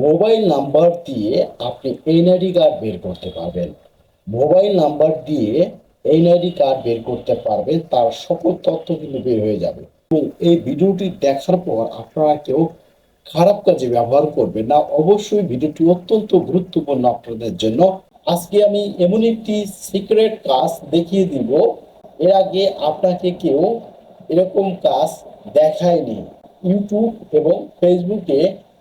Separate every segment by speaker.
Speaker 1: Mobile number দিয়ে আপনি NID card বের করতে পারবেন। মোবাইল নাম্বার দিয়ে এনআইডি কার্ড বের করতে পারবেন, তার সকল তথ্য কিন্তু বের হয়ে যাবে। এবং এই ভিডিওটি দেখার পর আপনারা কেউ খারাপ কাজে ব্যবহার করবেন না। অবশ্যই ভিডিওটি অত্যন্ত গুরুত্বপূর্ণ আপনাদের জন্য। আজকে আমি এমন একটি সিক্রেট কাজ দেখিয়ে দিব। এর আগে আপনাকে কেউ এরকম কাজ দেখায়নি। ইউটিউব এবং ফেসবুকে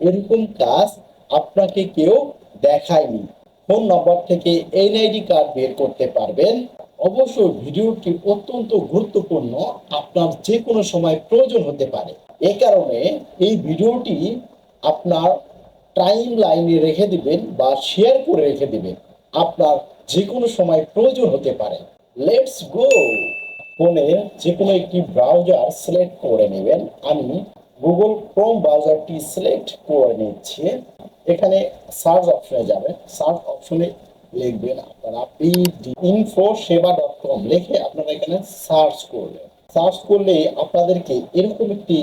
Speaker 1: এরকম কাজ আপনাকে কেউ দেখায়নি। ফোন নম্বর থেকে এনআইডি কার্ড বের করতে পারবেন। অবশ্যই ভিডিওটি অত্যন্ত গুরুত্বপূর্ণ। আপনার যে কোনো সময় প্রয়োজন হতে পারে। এ কারণে এই ভিডিওটি আপনার টাইম লাইনে রেখে দিবেন বা শেয়ার করে রেখে দিবেন। আপনার যে কোনো সময় প্রয়োজন হতে পারে। লেটস গো ফোনে যে কোনো একটি ব্রাউজার সিলেক্ট করে নেবেন। আমি গুগল ক্রোম ব্রাউজারটি সিলেক্ট করে নিচ্ছি। এখানে সার্চ অপশনে যাবেন, সার্চ অপশনে লিখবেন আপনারা পিডি ইনফো সেবা ডট কম লিখে আপনারা এখানে সার্চ করবেন। সার্চ করলে আপনাদেরকে এরকম একটি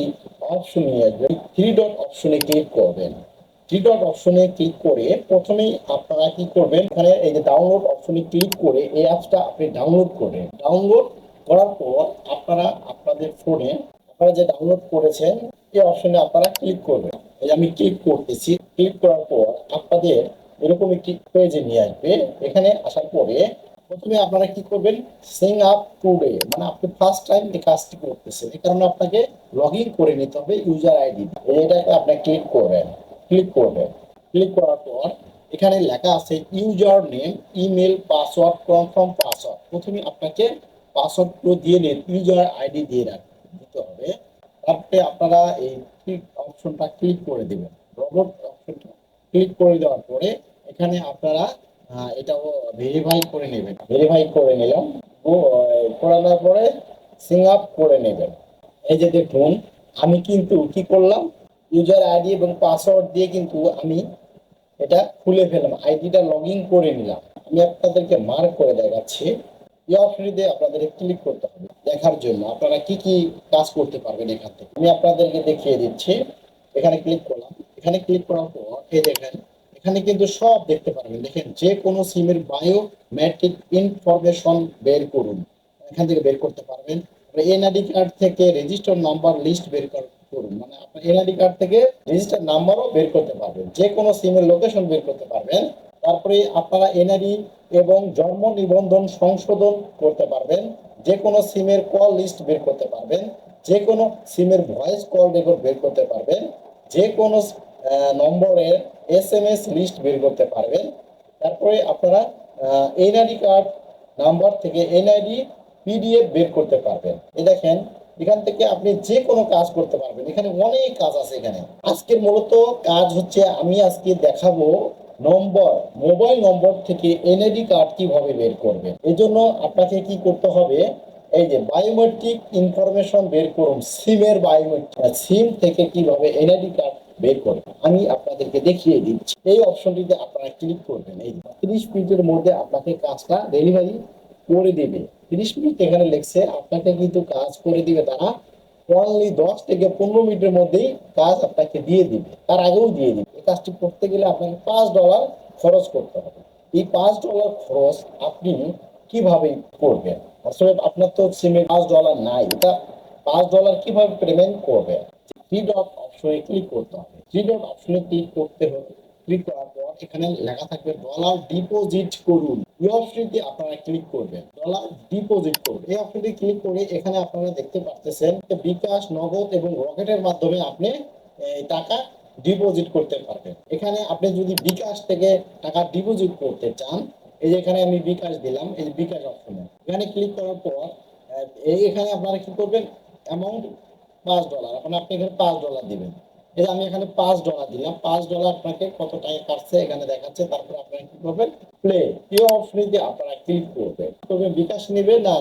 Speaker 1: অপশন নিয়ে আসবে থ্রি ডট অপশনে ক্লিক করবেন। থ্রি ডট অপশনে ক্লিক করে প্রথমেই আপনারা কি করবেন, এখানে এই যে ডাউনলোড অপশনে ক্লিক করে এই অ্যাপসটা আপনি ডাউনলোড করবেন। ডাউনলোড করার পর আপনারা আপনাদের ফোনে আপনারা যে ডাউনলোড করেছেন, এই অপশনে আপনারা ক্লিক করবেন। এই আমি ক্লিক করতেছি ক্লিক করার পর আপনাদের এরকম একটি পেজে নিয়ে আসবে। এখানে আসার পরে প্রথমে আপনারা কি করবেন? সিং আপ টুডে মানে আপনি ফার্স্ট টাইম এই কাজটি করতেছেন। এই কারণে আপনাকে লগ ইন করে নিতে হবে ইউজার আইডি এটাকে আপনি ক্লিক করবেন ক্লিক করবেন। ক্লিক করার পর এখানে লেখা আছে user name email password confirm password প্রথমে আপনাকে পাসওয়ার্ডগুলো দিয়ে নিন ইউজার আইডি দিয়ে রাখ- দিতে হবে। তারপরে আপনারা এই ক্লিক অপশনটা ক্লিক করে দেবেন। রোবট অপশনটা ক্লিক করে দেওয়ার পরে এখানে আপনারা এটাও ভেরিফাই করে নেবেন। ভেরিফাই করে নিলাম। ও, করে নেওয়ার পরে সিং আপ করে নেবেন। এই যে দেখুন আমি কিন্তু কি করলাম? ইউজার আইডি এবং পাসওয়ার্ড দিয়ে কিন্তু আমি এটা খুলে ফেললাম। আইডিটা লগ ইন করে নিলাম। আমি আপনাদেরকে মার্ক করে দেখাচ্ছি। এই অপশনটিতে আপনাদের ক্লিক করতে হবে। দেখার জন্য। আপনারা কি কি কাজ করতে পারবেন এখান থেকে? আমি আপনাদেরকে দেখিয়ে দিচ্ছি। এখানে ক্লিক করলাম। এখানে ক্লিক করার পর এই দেখেন, এখানে কিন্তু সব দেখতে পারবেন। দেখেন, যে কোনো সিমের বায়োমেট্রিক ইনফরমেশন বের করুন। এখান থেকে বের করতে পারবেন। এনআইডি কার্ড থেকে রেজিস্টার নাম্বার লিস্ট বের কর- করুন। মানে আপনার এনআইডি কার্ড থেকে রেজিস্টার নাম্বারও বের করতে পারবেন। যে কোনো সিমের লোকেশন বের করতে পারবেন। তারপরে আপনারা এনআইডি এবং জন্ম নিবন্ধন সংশোধন করতে পারবেন। যে কোনো সিমের কল লিস্ট বের করতে পারবেন যে কোনো সিমের ভয়েস কল রেকর্ড বের করতে পারবেন যে কোনো নম্বরের এস এম এস লিস্ট বের করতে পারবেন। তারপরে আপনারা এনআইডি কার্ড নাম্বার থেকে এনআইডি পিডিএফ বের করতে পারবেন। এই দেখেন, এখান থেকে আপনি যে কোনো কাজ করতে পারবেন। এখানে অনেক কাজ আছে এখানে। আজকের মূলত কাজ হচ্ছে আমি আজকে দেখাবো নম্বর, মোবাইল নম্বর থেকে এনআইডি কার্ড কীভাবে বের করবে এই জন্য আপনাকে কি করতে হবে? এই যে বায়োমেট্রিক ইনফরমেশন বের করুন সিমের বায়োমেট্রিক সিম থেকে কীভাবে এনআইডি কার্ড বের করবেন? আমি আপনাদেরকে দেখিয়ে দিচ্ছি। এই অপশনটিতে আপনারা ক্লিক করবেন। এই তিরিশ মিনিটের মধ্যে আপনাকে কাজটা ডেলিভারি করে দেবে। তিরিশ মিনিট এখানে লেখছে, আপনাকে কিন্তু কাজ করে দিবে তারা। অনলি দশ থেকে পনেরো মিনিটের মধ্যেই কাজ আপনাকে দিয়ে দিবে। তার আগেও দিয়ে দিবে। এই কাজটি করতে গেলে আপনাকে পাঁচ ডলার খরচ করতে হবে। এই পাঁচ ডলার খরচ আপনি কীভাবে করবেন? আসলে আপনার তো সিমে পাঁচ ডলার নাই। এটা পাঁচ ডলার কীভাবে পেমেন্ট করবেন? থ্রি ডট অপশনে ক্লিক করতে হবে। থ্রি ডট অপশনে ক্লিক করতে হবে ক্লিক করার পর এখানে লেখা থাকবে ডলার ডিপোজিট করুন। এই অপশনটি আপনারা ক্লিক করবেন। ডলার ডিপোজিট করুন। এই অপশনটি ক্লিক করে এখানে আপনারা দেখতে পাচ্ছেন বিকাশ, নগদ এবং রকেটের মাধ্যমে আপনি টাকা ডিপোজিট করতে পারবেন। এখানে আপনি যদি বিকাশ থেকে টাকা ডিপোজিট করতে চান, এই যে এখানে আমি বিকাশ দিলাম, এই বিকাশ অপশনে এখানে ক্লিক করার পর এই এখানে আপনারা কি করবেন? অ্যামাউন্ট পাঁচ ডলার এখন আপনি এখানে পাঁচ ডলার দিবেন। এই আমি এখানে পাঁচ ডলার দিলাম। পাঁচ ডলার আপনাকে কত টাকা কাটছে এখানে দেখাচ্ছে। তারপরে আপনারা কি করবেন? প্লে এই অপশনে আপনারা ক্লিক করবেন। করবেন? বিকাশ নেবে না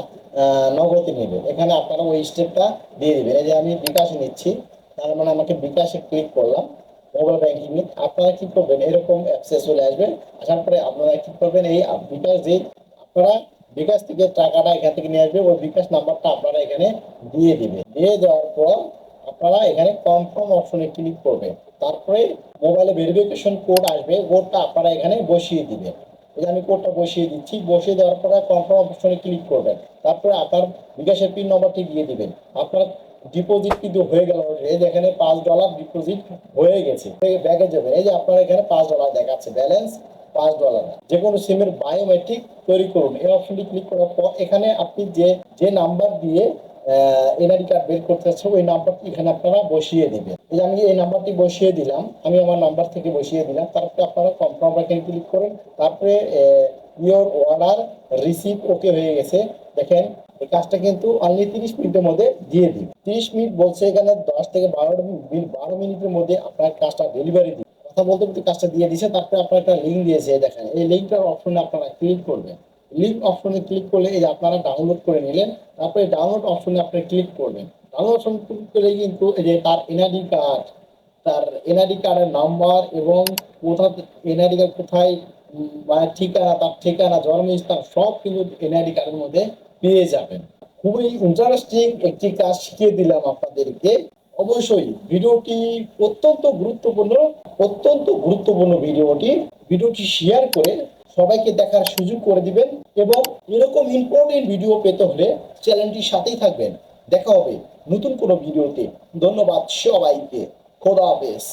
Speaker 1: নগদে নেবে এখানে আপনারা ওই স্টেপটা দিয়ে দিবেন। এই যে আমি বিকাশ নিচ্ছি, তার মানে আমাকে বিকাশে ক্লিক করলাম। মোবাইল ব্যাংকিং এ আপনারা কি করবেন? এরকম অ্যাক্সেস চলে আসবে আসার পরে আপনারা কি করবেন? এই বিকাশ যে আপনারা বিকাশ থেকে টাকাটা এখান থেকে নিয়ে আসবে। ওই বিকাশ নাম্বারটা আপনারা এখানে দিয়ে দিবে দিয়ে দেওয়ার পর আপনারা এখানে কনফার্ম অপশনে ক্লিক করবেন। তারপরে মোবাইলে ভেরিফিকেশন কোড আসবে কোডটা আপনারা এখানে বসিয়ে দিবেন। এই আমি কোডটা বসিয়ে দিচ্ছি, বসিয়ে দেওয়ার পরে কনফার্ম অপশনে ক্লিক করবেন। তারপরে আপনার বিকাশের পিন নম্বরটি দিয়ে দিবেন। আপনার ডিপোজিট কিন্তু হয়ে গেল এই পাঁচ ডলার ডিপোজিট হয়ে গেছে। ব্যাগে যাবে এই যে আপনার এখানে পাঁচ ডলার দেখাচ্ছে। ব্যালেন্স পাঁচ ডলার যে কোনো সিমের বায়োমেট্রিক তৈরি করুন। এই অপশনটি ক্লিক করার পর এখানে আপনি যে যে নাম্বার দিয়ে এনআইডি কার্ড বের করতে চাচ্ছেন ওই নাম্বারটি এখানে আপনারা বসিয়ে দিবেন। এই আমি এই নাম্বারটি বসিয়ে দিলাম, আমি আমার নাম্বার থেকে বসিয়ে দিলাম, তারপরে আপনারা কনফার্ম এখানে ক্লিক করেন, তারপরে ইওর অর্ডার রিসিভ ওকে হয়ে গেছে। দেখেন, এই কাজটা কিন্তু অনলি তিরিশ মিনিটের মধ্যে দিয়ে দিন তিরিশ মিনিট বলছে এখানে দশ থেকে বারো বারো মিনিটের মধ্যে আপনার কাজটা ডেলিভারি দিন কথা বলতে বলতে কাজটা দিয়ে দিয়েছে তারপরে আপনার একটা লিঙ্ক দিয়েছে, দেখেন। এই লিঙ্কটার অপশনে আপনারা ক্লিক করবেন। লিঙ্ক অপশনে ক্লিক করলে এই যে আপনারা ডাউনলোড করে নিলেন, তারপরে ডাউনলোড অপশনে আপনি ক্লিক করবেন। ডাউনলোড অপশন ক্লিক করলে কিন্তু এই যে তার এনআইডি কার্ড তার এনআইডি কার্ডের নাম্বার এবং কোথা এনআইডি কার্ড কোথায় মানে ঠিকানা, তার ঠিকানা, জন্মস্থান, সব কিন্তু এনআইডি কার্ডের মধ্যে পেয়ে যাবেন। খুবই ইন্টারেস্টিং একটি কাজ শিখিয়ে দিলাম আপনাদেরকে। অবশ্যই ভিডিওটি অত্যন্ত গুরুত্বপূর্ণ অত্যন্ত গুরুত্বপূর্ণ ভিডিওটি। ভিডিওটি শেয়ার করে সবাইকে দেখার সুযোগ করে দিবেন এবং এরকম ইম্পর্টেন্ট ভিডিও পেতে হলে চ্যানেলটির সাথেই থাকবেন। দেখা হবে নতুন কোনো ভিডিওতে ধন্যবাদ সবাইকে। খোদা হাফেজ।